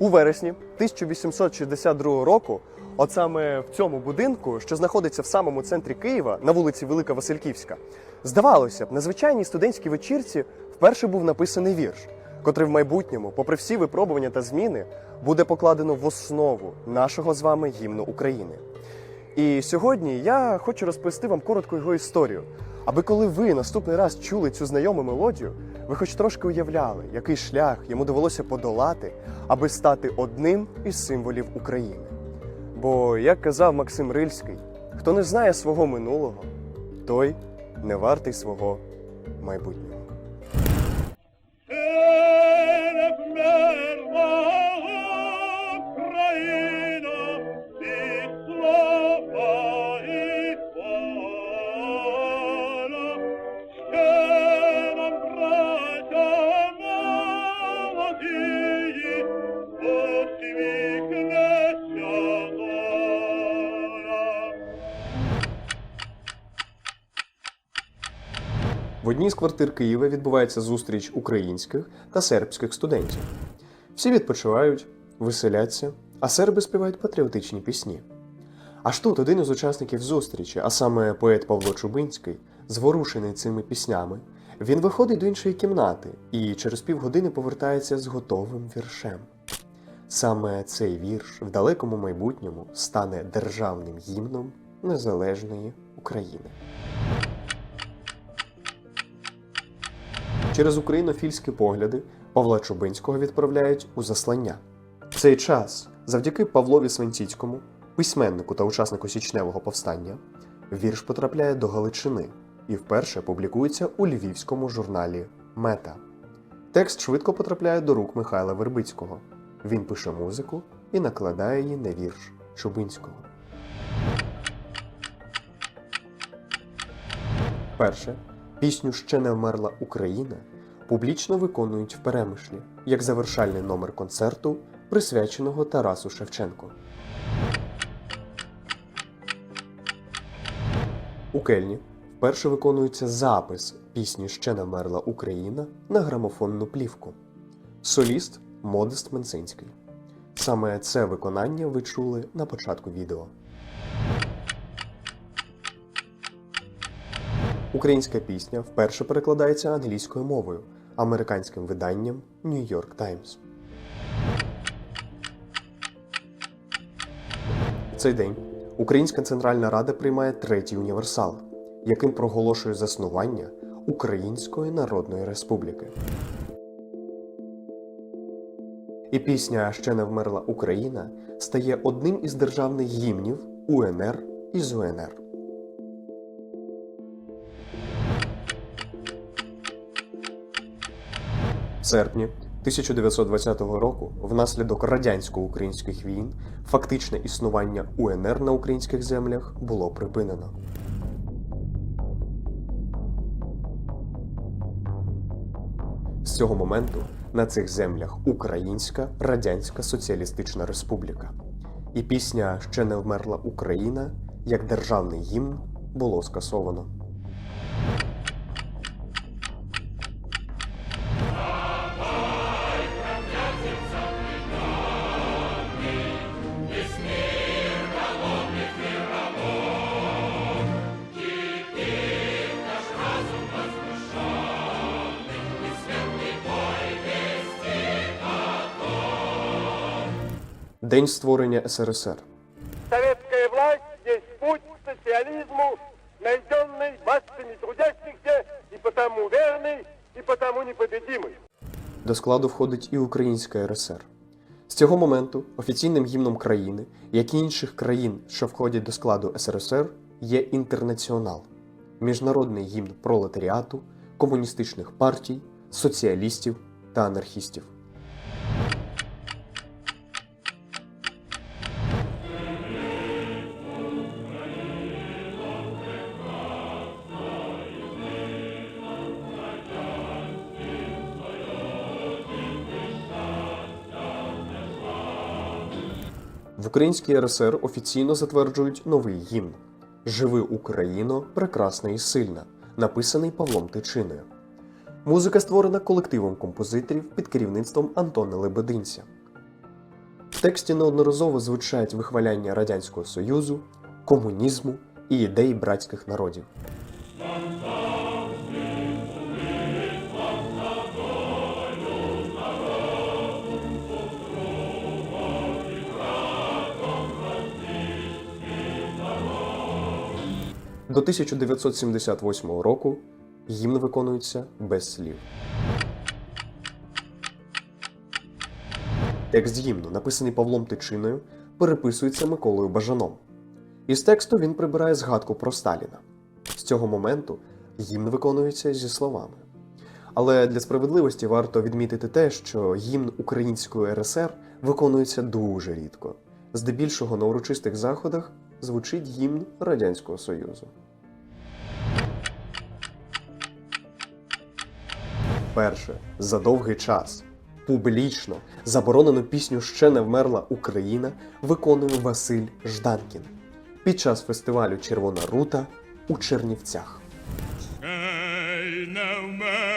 У вересні 1862 року, от саме в цьому будинку, що знаходиться в самому центрі Києва, на вулиці Велика Васильківська, здавалося б, на звичайній студентській вечірці вперше був написаний вірш, котрий в майбутньому, попри всі випробування та зміни, буде покладено в основу нашого з вами гімну України. І сьогодні я хочу розповісти вам коротко його історію, аби коли ви наступний раз чули цю знайому мелодію, ви хоч трошки уявляли, який шлях йому довелося подолати, аби стати одним із символів України. Бо, як казав Максим Рильський, хто не знає свого минулого, той не вартий свого майбутнього. Одній з квартир Києва відбувається зустріч українських та сербських студентів. Всі відпочивають, веселяться, а серби співають патріотичні пісні. Аж тут один із учасників зустрічі, а саме поет Павло Чубинський, зворушений цими піснями, він виходить до іншої кімнати і через півгодини повертається з готовим віршем. Саме цей вірш в далекому майбутньому стане державним гімном незалежної України. Через українофільські погляди Павла Чубинського відправляють у заслання. В цей час, завдяки Павлові Свинціцькому, письменнику та учаснику січневого повстання, вірш потрапляє до Галичини і вперше публікується у львівському журналі Мета. Текст швидко потрапляє до рук Михайла Вербицького. Він пише музику і накладає її на вірш Чубинського. Перше, пісню Ще не вмерла Україна публічно виконують в перемишлі як завершальний номер концерту, присвяченого Тарасу Шевченку. У Кельні вперше виконується запис пісні Ще не вмерла Україна на грамофонну плівку. Соліст Модест Менцинський. Саме це виконання ви чули на початку відео. Українська пісня вперше перекладається англійською мовою американським виданням New York Times. Цей день Українська Центральна Рада приймає третій універсал, яким проголошує заснування Української Народної Республіки. І пісня Ще не вмерла Україна стає одним із державних гімнів УНР і ЗУНР. Серпні 1920 року, внаслідок радянсько-українських війн, фактичне існування УНР на українських землях було припинено. З цього моменту на цих землях Українська Радянська Соціалістична Республіка. І пісня Ще не вмерла Україна як державний гімн було скасовано. День створення СРСР. Советская власть есть путь к социализму, найденный массами трудящихся, и потому верный, и потому непобедимый. До складу входить і Українська РСР. З цього моменту офіційним гімном країни, як і інших країн, що входять до складу СРСР, є інтернаціонал міжнародний гімн пролетаріату, комуністичних партій, соціалістів та анархістів. В Українській РСР офіційно затверджують новий гімн Живи Україно, прекрасна і сильна, написаний Павлом Тичиною. Музика створена колективом композиторів під керівництвом Антона Лебединця. В тексті неодноразово звучать вихваляння Радянського Союзу, комунізму і ідей братських народів. До 1978 року гімн виконується без слів. Текст гімну, написаний Павлом Тичиною, переписується Миколою Бажаном. Із тексту він прибирає згадку про Сталіна. З цього моменту гімн виконується зі словами. Але для справедливості варто відмітити те, що гімн Української РСР виконується дуже рідко. Здебільшого на урочистих заходах звучить гімн Радянського Союзу. Перше за довгий час публічно заборонену пісню Ще не вмерла Україна виконує Василь Жданкін під час фестивалю Червона рута у Чернівцях. Ей, не вмерла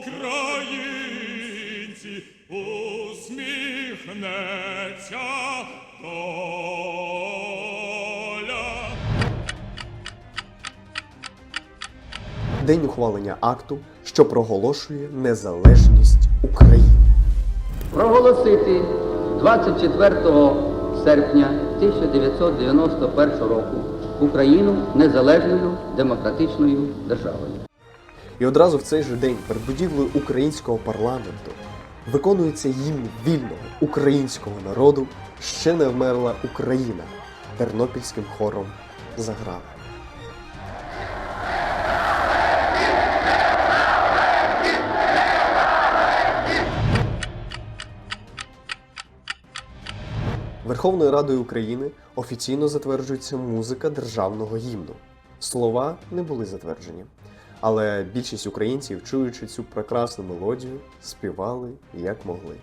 українці, усміхнеться доля. День ухвалення акту, що проголошує незалежність України. проголосити 24 серпня 1991 року Україну незалежною демократичною державою. І одразу в цей же день перед будівлею українського парламенту виконується гімн вільного українського народу Ще не вмерла Україна тернопільським хором заграли. Верховною Радою України офіційно затверджується музика державного гімну. Слова не були затверджені, але більшість українців, чуючи цю прекрасну мелодію, співали як могли.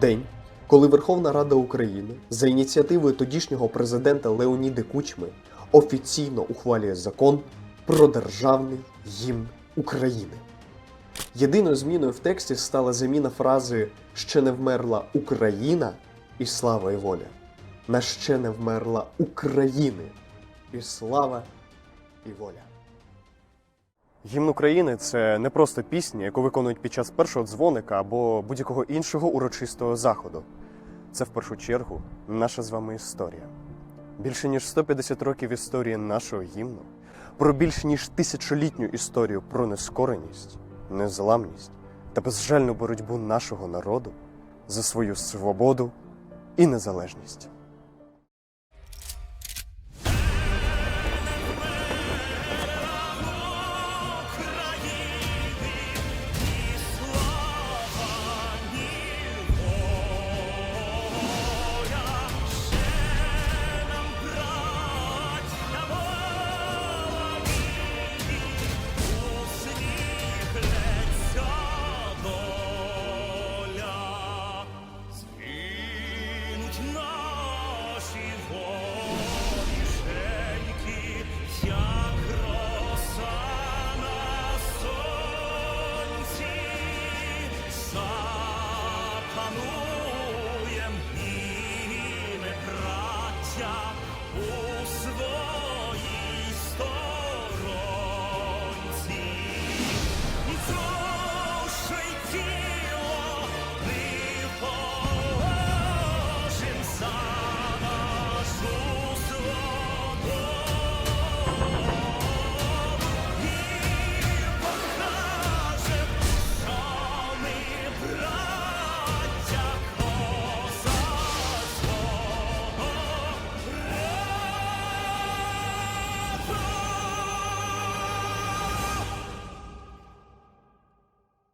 День, коли Верховна Рада України за ініціативою тодішнього президента Леоніда Кучми офіційно ухвалює закон про державний гімн України. Єдиною зміною в тексті стала заміна фрази Ще не вмерла Україна і слава і воля на ще не вмерла України і слава і воля. Гімн України це не просто пісня, яку виконують під час першого дзвоника або будь-якого іншого урочистого заходу. Це в першу чергу наша з вами історія. Більше ніж 150 років історії нашого гімну, про більш ніж тисячолітню історію про нескореність, незламність та безжальну боротьбу нашого народу за свою свободу і незалежність.